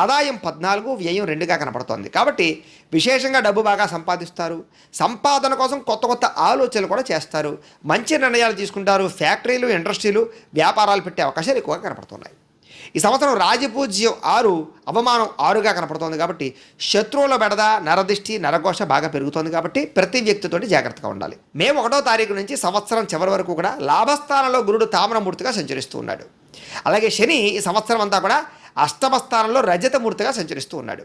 ఆదాయం పద్నాలుగు వ్యయం రెండుగా కనపడుతోంది. కాబట్టి విశేషంగా డబ్బు బాగా సంపాదిస్తారు. సంపాదన కోసం కొత్త కొత్త ఆలోచనలు కూడా చేస్తారు. మంచి నిర్ణయాలు తీసుకుంటారు. ఫ్యాక్టరీలు ఇండస్ట్రీలు వ్యాపారాలు పెట్టే అవకాశాలు ఎక్కువగా కనపడుతున్నాయి. ఈ సంవత్సరం రాజపూజ్యం ఆరు అవమానం ఆరుగా కనపడుతోంది కాబట్టి శత్రువుల బెడద నరదిష్టి నరఘోష బాగా పెరుగుతోంది కాబట్టి ప్రతి వ్యక్తితోటి జాగ్రత్తగా ఉండాలి. మే ఒకటో తారీఖు నుంచి సంవత్సరం చివరి వరకు కూడా లాభస్థానంలో గురుడు తామరమూర్తిగా సంచరిస్తూ ఉన్నాడు. అలాగే శని ఈ సంవత్సరం అంతా కూడా అష్టమ స్థానంలో రజతమూర్తిగా సంచరిస్తూ ఉన్నాడు.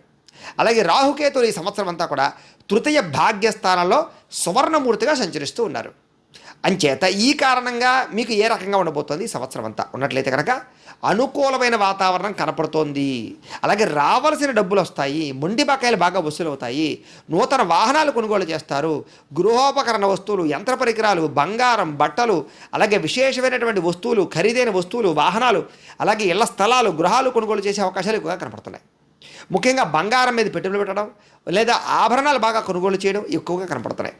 అలాగే రాహుకేతులు ఈ సంవత్సరం అంతా కూడా తృతీయ భాగ్యస్థానంలో సువర్ణమూర్తిగా సంచరిస్తూ ఉన్నారు. అంచేత ఈ కారణంగా మీకు ఏ రకంగా ఉండబోతోంది ఈ సంవత్సరం అంతా? ఉన్నట్లయితే కనుక అనుకూలమైన వాతావరణం కనపడుతోంది. అలాగే రావాల్సిన డబ్బులు వస్తాయి మొండి బకాయిలు బాగా వసూలు అవుతాయి నూతన వాహనాలు కొనుగోలు చేస్తారు గృహోపకరణ వస్తువులు యంత్ర పరికరాలు బంగారం బట్టలు అలాగే విశేషమైనటువంటి వస్తువులు ఖరీదైన వస్తువులు వాహనాలు అలాగే ఇళ్ళ స్థలాలు గృహాలు కొనుగోలు చేసే అవకాశాలు ఎక్కువగా కనపడుతున్నాయి. ముఖ్యంగా బంగారం మీద పెట్టుబడి పెట్టడం లేదా ఆభరణాలు బాగా కొనుగోలు చేయడం ఎక్కువగా కనపడుతున్నాయి.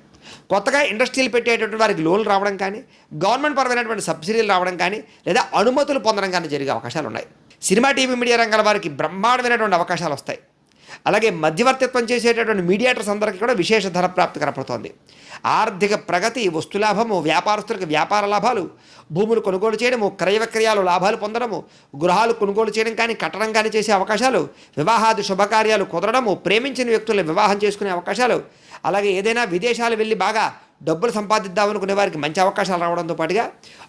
కొత్తగా ఇండస్ట్రీలు పెట్టేటటువంటి వారికి లోన్లు రావడం కానీ గవర్నమెంట్ పరమైనటువంటి సబ్సిడీలు రావడం కానీ లేదా అనుమతులు పొందడం కానీ జరిగే అవకాశాలు ఉన్నాయి సినిమా టీవీ మీడియా రంగాల వారికి బ్రహ్మాండమైనటువంటి అవకాశాలు వస్తాయి. అలాగే మధ్యవర్తిత్వం చేసేటటువంటి మీడియేటర్స్ అందరికీ కూడా విశేష ధన ప్రాప్తి కనపడుతోంది. ఆర్థిక ప్రగతి వస్తులాభము వ్యాపారస్తులకు వ్యాపార లాభాలు భూములు కొనుగోలు చేయడము క్రయ విక్రయాలు లాభాలు పొందడము గృహాలు కొనుగోలు చేయడం కానీ కట్టడం కానీ చేసే అవకాశాలు వివాహాది శుభకార్యాలు కుదరడము ప్రేమించిన వ్యక్తులను వివాహం చేసుకునే అవకాశాలు అలాగే ఏదైనా విదేశాలు వెళ్ళి బాగా డబ్బులు సంపాదిద్దామనుకునే వారికి మంచి అవకాశాలు రావడంతో పాటుగా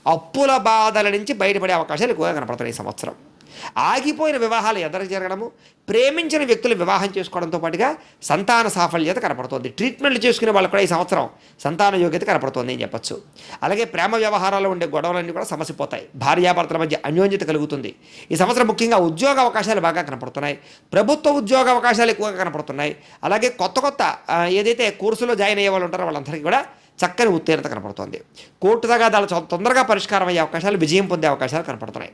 అప్పుల బాధల నుంచి బయటపడే అవకాశాలు ఎక్కువగా కనపడతాయి ఈ సంవత్సరం. ఆగిపోయిన వివాహాలు ఎదర జరగడము? ప్రేమించిన వ్యక్తులు వివాహం చేసుకోవడంతో పాటుగా సంతాన సాఫల్యత కనపడుతోంది. ట్రీట్మెంట్లు చేసుకునే వాళ్ళు కూడా ఈ సంవత్సరం సంతాన యోగ్యత కనపడుతోంది అని చెప్పొచ్చు. అలాగే ప్రేమ వ్యవహారాల్లో ఉండే గొడవలన్నీ కూడా సమసిపోతాయి. భార్యాభర్తల మధ్య అన్యోన్యత కలుగుతుంది. ఈ సంవత్సరం ముఖ్యంగా ఉద్యోగ అవకాశాలు బాగా కనపడుతున్నాయి. ప్రభుత్వ ఉద్యోగ అవకాశాలు ఎక్కువగా కనపడుతున్నాయి. అలాగే కొత్త కొత్త ఏదైతే కోర్సులో జాయిన్ అయ్యే వాళ్ళు ఉంటారో వాళ్ళందరికీ కూడా చక్కని ఉత్తీర్ణత కనపడుతోంది. కోర్టు తగాదాలు తొందరగా పరిష్కారం అయ్యే అవకాశాలు విజయం పొందే అవకాశాలు కనపడుతున్నాయి.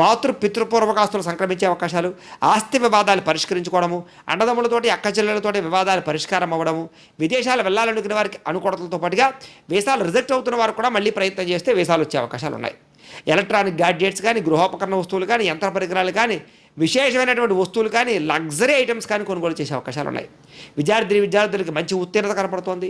మాతృ పితృపూర్వకాస్తులు సంక్రమించే అవకాశాలు ఆస్తి వివాదాలు పరిష్కరించుకోవడము అండదమ్ములతోటి అక్కచెల్లెలతోటి వివాదాలు పరిష్కారం అవ్వడము విదేశాలు వెళ్ళాలనుకునే వారికి అనుకూడతలతో పాటుగా వీసాలు రిజెక్ట్ అవుతున్న వారు కూడా మళ్ళీ ప్రయత్నం చేస్తే వీసాలు వచ్చే అవకాశాలు ఉన్నాయి. ఎలక్ట్రానిక్ గాడ్జెట్స్ కానీ గృహోపకరణ వస్తువులు కానీ యంత్ర పరికరాలు కానీ విశేషమైనటువంటి వస్తువులు కానీ లగ్జరీ ఐటమ్స్ కానీ కొనుగోలు చేసే అవకాశాలు ఉన్నాయి. విద్యార్థి విద్యార్థులకి మంచి ఉత్తీర్ణత కనపడుతోంది.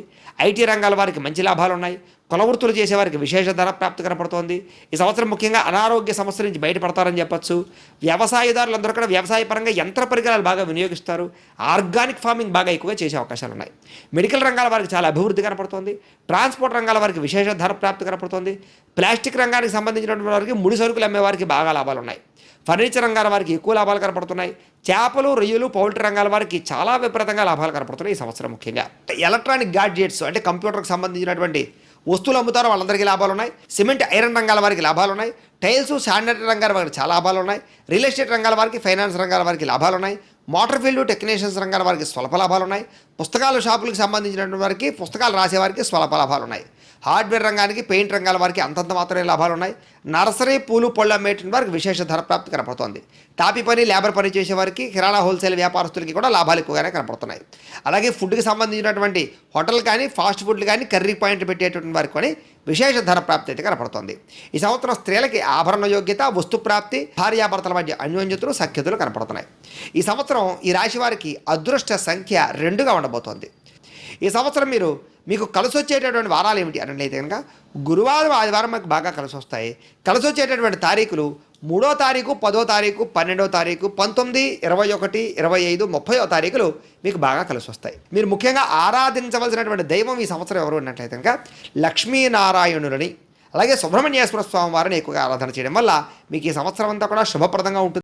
ఐటీ రంగాల వారికి మంచి లాభాలు ఉన్నాయి. కుల వృత్తులు చేసేవారికి విశేష ధర ప్రాప్తి కనపడుతోంది. ఈ సంవత్సరం ముఖ్యంగా అనారోగ్య సమస్యల నుంచి బయటపడతారని చెప్పొచ్చు. వ్యవసాయదారులందరూ కూడా వ్యవసాయ పరంగా యంత్ర పరికరాలు బాగా వినియోగిస్తారు. ఆర్గానిక్ ఫార్మింగ్ బాగా ఎక్కువగా చేసే అవకాశాలు ఉన్నాయి. మెడికల్ రంగాల వారికి చాలా అభివృద్ధి కనపడుతోంది. ట్రాన్స్పోర్ట్ రంగాల వారికి విశేష ధర ప్రాప్తి కనపడుతోంది. ప్లాస్టిక్ రంగానికి సంబంధించినటువంటి వారికి ముడి సరుకులు అమ్మే వారికి బాగా లాభాలు ఉన్నాయి. ఫర్నిచర్ రంగాల వారికి ఎక్కువ లాభాలు కనపడుతున్నాయి. చేపలు రొయ్యలు పౌల్ట్రీ రంగాల వారికి చాలా విపరీతంగా లాభాలు కనపడుతున్నాయి ఈ సంవత్సరం ముఖ్యంగా. ఎలక్ట్రానిక్ గాడ్జెట్స్ అంటే కంప్యూటర్కి సంబంధించినటువంటి వస్తువులు అమ్ముతారో వాళ్ళందరికీ లాభాలు ఉన్నాయి. సిమెంట్ ఐరన్ రంగాల వారికి లాభాలు ఉన్నాయి. టైల్స్ శానిటరీ రంగాల వారికి చాలా లాభాలు ఉన్నాయి. రియల్ ఎస్టేట్ రంగాల వారికి ఫైనాన్స్ రంగాల వారికి లాభాలు ఉన్నాయి. మోటార్ ఫీల్డ్ టెక్నీషియన్స్ రంగాల వారికి స్వల్ప లాభాలు ఉన్నాయి. పుస్తకాల షాపులకు సంబంధించినటువంటి వారికి పుస్తకాలు రాసేవారికి స్వల్ప లాభాలు ఉన్నాయి. హార్డ్వేర్ రంగానికి పెయింట్ రంగాల వారికి అంతంత మాత్రమే లాభాలు ఉన్నాయి. నర్సరీ పూలు పళ్ళు అమ్మేటువంటి వారికి విశేష ధర ప్రాప్తి కనపడుతోంది. తాపి పని లేబర్ పని చేసే వారికి కిరాణా హోల్సేల్ వ్యాపారస్తులకి కూడా లాభాలు ఎక్కువగానే కనపడుతున్నాయి. అలాగే ఫుడ్కి సంబంధించినటువంటి హోటల్ కానీ ఫాస్ట్ ఫుడ్లు కానీ కర్రీ పాయింట్ పెట్టేటువంటి వారికి కానీ విశేష ధర ప్రాప్తి అయితే కనపడుతోంది. ఈ సంవత్సరం స్త్రీలకి ఆభరణ యోగ్యత వస్తు ప్రాప్తి భార్యాభర్తల మధ్య అన్యోన్యతలు సఖ్యతలు కనపడుతున్నాయి. ఈ సంవత్సరం ఈ రాశి వారికి అదృష్ట సంఖ్య రెండుగా ఉండబోతోంది. ఈ సంవత్సరం మీరు మీకు కలిసి వచ్చేటటువంటి వారాలు ఏమిటి అన్నట్లయితే కనుక గురువారం ఆదివారం మాకు బాగా కలిసి వస్తాయి కలిసి వచ్చేటటువంటి తారీఖులు మూడో తారీఖు పదో తారీఖు పన్నెండో తారీఖు పంతొమ్మిది ఇరవై ఒకటి ఇరవై ఐదు ముప్పయో తారీఖులు మీకు బాగా కలిసి వస్తాయి మీరు ముఖ్యంగా ఆరాధించవలసినటువంటి దైవం ఈ సంవత్సరం ఎవరు ఉన్నట్లయితే కనుక లక్ష్మీనారాయణులని అలాగే సుబ్రహ్మణ్యేశ్వర స్వామి వారిని ఎక్కువగా ఆరాధన చేయడం వల్ల మీకు ఈ సంవత్సరం అంతా కూడా శుభప్రదంగా ఉంటుంది.